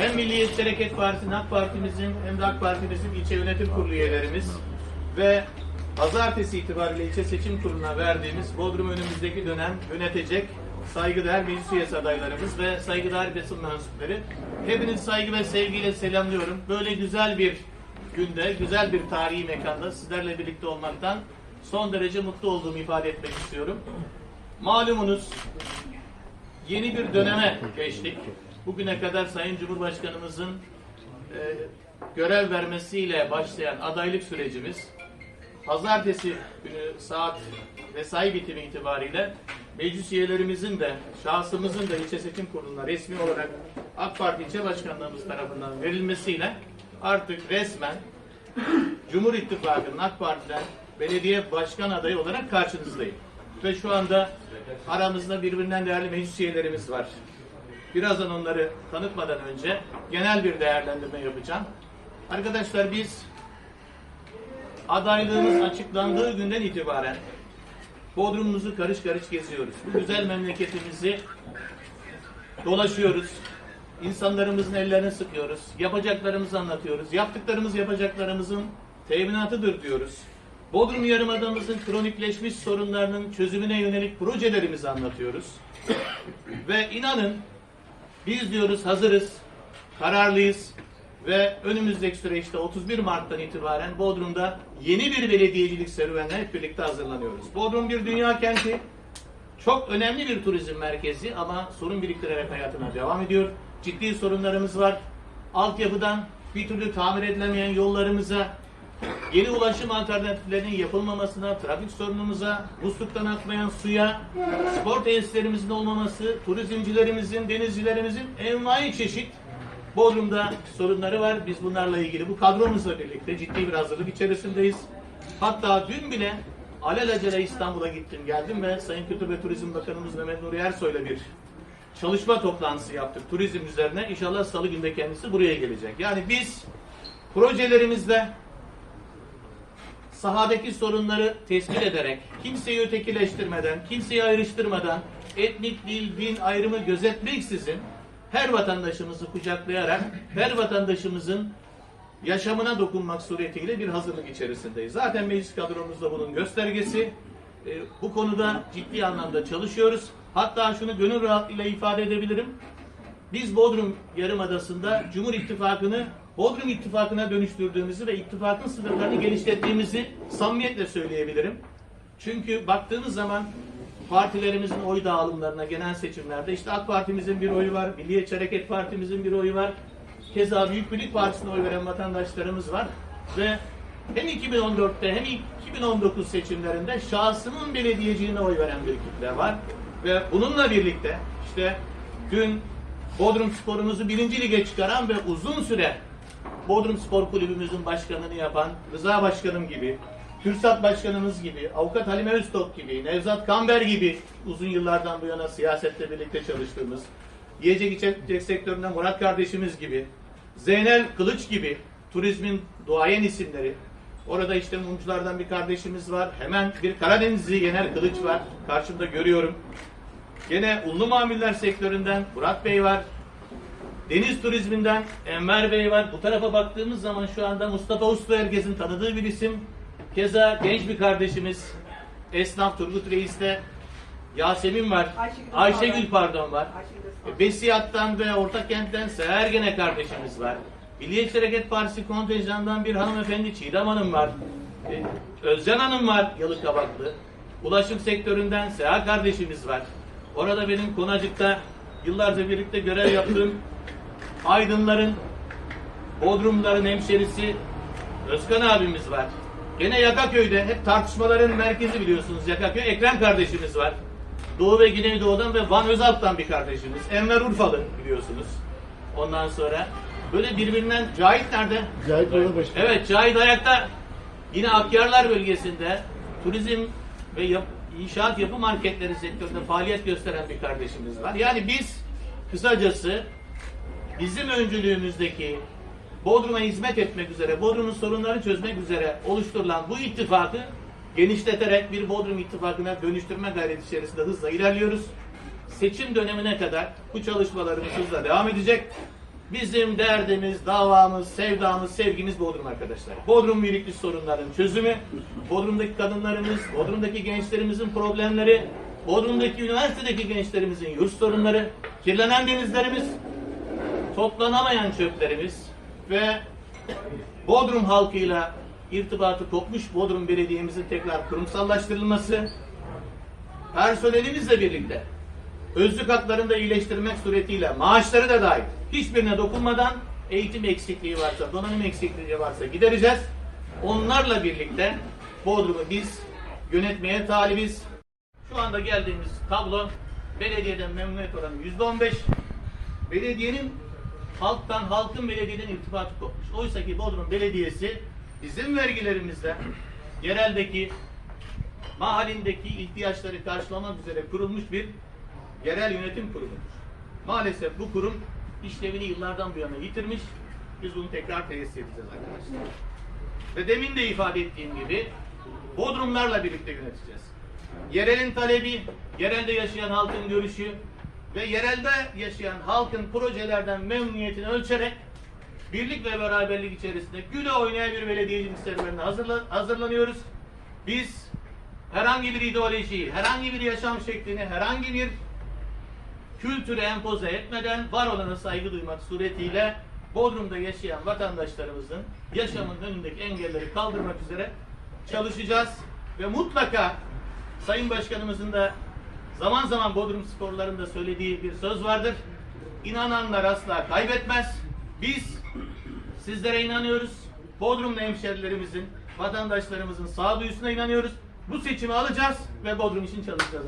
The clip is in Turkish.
hem Milliyetçi Hareket Partisi'nin, AK Parti'mizin hem de AK Parti'mizin ilçe yönetim kurulu üyelerimiz ve pazartesi itibariyle ilçe seçim kuruluna verdiğimiz Bodrum önümüzdeki dönem yönetecek saygıdeğer meclis üyesi adaylarımız ve saygıdeğer basın mensupları. Hepinizi saygı ve sevgiyle selamlıyorum. Böyle güzel bir günde, güzel bir tarihi mekanda sizlerle birlikte olmaktan son derece mutlu olduğumu ifade etmek istiyorum. Malumunuz yeni bir döneme geçtik. Bugüne kadar Sayın Cumhurbaşkanımızın e, görev vermesiyle başlayan adaylık sürecimiz pazartesi günü saat mesai bitimi itibariyle meclis üyelerimizin de şahsımızın da ilçe seçim kuruluna resmi olarak AK Parti ilçe başkanlığımız tarafından verilmesiyle artık resmen Cumhur İttifakı'nın AK Parti'den belediye başkan adayı olarak karşınızdayım. Ve şu anda aramızda birbirinden değerli meclis üyelerimiz var. Birazdan onları tanıtmadan önce genel bir değerlendirme yapacağım. Arkadaşlar biz adaylığımız açıklandığı günden itibaren Bodrumumuzu karış karış geziyoruz. Bu güzel memleketimizi dolaşıyoruz. İnsanlarımızın ellerini sıkıyoruz. Yapacaklarımızı anlatıyoruz. Yaptıklarımız yapacaklarımızın teminatıdır diyoruz. Bodrum Yarımadamızın kronikleşmiş sorunlarının çözümüne yönelik projelerimizi anlatıyoruz. Ve inanın biz diyoruz hazırız, kararlıyız ve önümüzdeki süreçte 31 Mart'tan itibaren Bodrum'da yeni bir belediyecilik serüvenine hep birlikte hazırlanıyoruz. Bodrum bir dünya kenti, çok önemli bir turizm merkezi ama sorun biriktirerek hayatına devam ediyor. Ciddi sorunlarımız var. Altyapıdan bir türlü tamir edilemeyen yollarımıza, yeni ulaşım alternatiflerinin yapılmamasına, trafik sorunumuza, musluktan akmayan suya, spor tesislerimizin olmaması, turizmcilerimizin, denizcilerimizin envai çeşit Bodrum'da sorunları var. Biz bunlarla ilgili bu kadromuzla birlikte ciddi bir hazırlık içerisindeyiz. Hatta dün bile alelacele İstanbul'a gittim geldim ve Sayın Kültür ve Turizm Bakanımız Mehmet Nuri Ersoy'la bir çalışma toplantısı yaptık turizm üzerine. İnşallah salı günde kendisi buraya gelecek. Yani biz projelerimizde sahadaki sorunları tespit ederek, kimseyi ötekileştirmeden, kimseyi ayrıştırmadan, etnik, dil, din ayrımı gözetmeksizin her vatandaşımızı kucaklayarak, her vatandaşımızın yaşamına dokunmak suretiyle bir hazırlık içerisindeyiz. Zaten meclis kadromuzda bunun göstergesi. E, bu konuda ciddi anlamda çalışıyoruz. Hatta şunu gönül rahatlığıyla ifade edebilirim. Biz Bodrum Yarımadası'nda Cumhur İttifakı'nı Bodrum İttifakı'na dönüştürdüğümüzü ve ittifakın sınırlarını genişlettiğimizi samimiyetle söyleyebilirim. Çünkü baktığımız zaman partilerimizin oy dağılımlarına genel seçimlerde işte AK Parti'mizin bir oyu var, Milliyetçi Hareket Parti'mizin bir oyu var. Keza Büyük Birlik Partisi'ne oy veren vatandaşlarımız var. Ve hem 2014'te hem 2019 seçimlerinde şahsının belediyeciliğine oy veren bir kitle var. Ve bununla birlikte işte dün Bodrum sporumuzu birinci lige çıkaran ve uzun süre Bodrum Spor Kulübümüzün başkanını yapan Rıza Başkanım gibi, Kürsat Başkanımız gibi, Avukat Halime Öztok gibi, Nevzat Kamber gibi uzun yıllardan bu yana siyasette birlikte çalıştığımız, yiyecek içecek sektöründe Murat kardeşimiz gibi, Zeynel Kılıç gibi turizmin duayen isimleri, orada işte mumculardan bir kardeşimiz var, hemen bir Karadenizli Yener Kılıç var, karşımda görüyorum. Gene unlu mamuller sektöründen Murat Bey var, Deniz turizminden Enver Bey var. Bu tarafa baktığımız zaman şu anda Mustafa Uslu herkesin tanıdığı bir isim. Keza genç bir kardeşimiz esnaf Turgut Reis'te Yasemin var. Ayşegül Ayşegül pardon. pardon var. Ayşegül E, Besiyat'tan ve Ortakent'ten Seher gene kardeşimiz var. Milliyetçi Hareket Partisi kontenjanından bir hanımefendi Çiğdem Hanım var. E, Özcan Hanım var Yalıkavaklı. Ulaşım sektöründen Seher kardeşimiz var. Orada benim Konacık'ta yıllarca birlikte görev yaptığım Aydınların, Bodrumların hemşerisi Özkan abimiz var. Gene Yakaköy'de hep tartışmaların merkezi biliyorsunuz Yakaköy. Ekrem kardeşimiz var. Doğu ve Güneydoğu'dan ve Van Özalp'tan bir kardeşimiz. Enver Urfalı biliyorsunuz. Ondan sonra böyle birbirinden Cahit nerede? Cahit Balıbaşı. Evet Cahit Ayak'ta yine Akyarlar bölgesinde turizm ve yap, inşaat yapı marketleri sektöründe faaliyet gösteren bir kardeşimiz var. Yani biz kısacası bizim öncülüğümüzdeki Bodrum'a hizmet etmek üzere, Bodrum'un sorunlarını çözmek üzere oluşturulan bu ittifakı genişleterek bir Bodrum ittifakına dönüştürme gayreti içerisinde hızla ilerliyoruz. Seçim dönemine kadar bu çalışmalarımız hızla devam edecek. Bizim derdimiz, davamız, sevdamız, sevgimiz Bodrum arkadaşlar. Bodrum birlikli sorunların çözümü, Bodrum'daki kadınlarımız, Bodrum'daki gençlerimizin problemleri, Bodrum'daki üniversitedeki gençlerimizin yurt sorunları, kirlenen denizlerimiz, toplanamayan çöplerimiz ve Bodrum halkıyla irtibatı kopmuş Bodrum Belediye'mizin tekrar kurumsallaştırılması, personelimizle birlikte özlük haklarını da iyileştirmek suretiyle maaşları da dahil hiçbirine dokunmadan eğitim eksikliği varsa, donanım eksikliği varsa gidereceğiz. Onlarla birlikte Bodrum'u biz yönetmeye talibiz. Şu anda geldiğimiz tablo belediyeden memnuniyet oranı yüzde on beş. Belediyenin halktan, halkın belediyeden irtibatı kopmuş. Oysa ki Bodrum Belediyesi bizim vergilerimizle yereldeki mahallindeki ihtiyaçları karşılamak üzere kurulmuş bir yerel yönetim kurumudur. Maalesef bu kurum işlevini yıllardan bu yana yitirmiş. Biz bunu tekrar tesis edeceğiz arkadaşlar. Ve demin de ifade ettiğim gibi Bodrumlarla birlikte yöneteceğiz. Yerelin talebi, yerelde yaşayan halkın görüşü ve yerelde yaşayan halkın projelerden memnuniyetini ölçerek birlik ve beraberlik içerisinde güle oynaya bir belediyecilik serüvenine hazırla, hazırlanıyoruz. Biz herhangi bir ideolojiyi, herhangi bir yaşam şeklini, herhangi bir kültürü empoze etmeden var olana saygı duymak suretiyle Bodrum'da yaşayan vatandaşlarımızın yaşamın önündeki engelleri kaldırmak üzere çalışacağız ve mutlaka Sayın Başkanımızın da zaman zaman Bodrum sporlarında söylediği bir söz vardır. İnananlar asla kaybetmez. Biz sizlere inanıyoruz. Bodrum'da hemşerilerimizin, vatandaşlarımızın sağduyusuna inanıyoruz. Bu seçimi alacağız ve Bodrum için çalışacağız.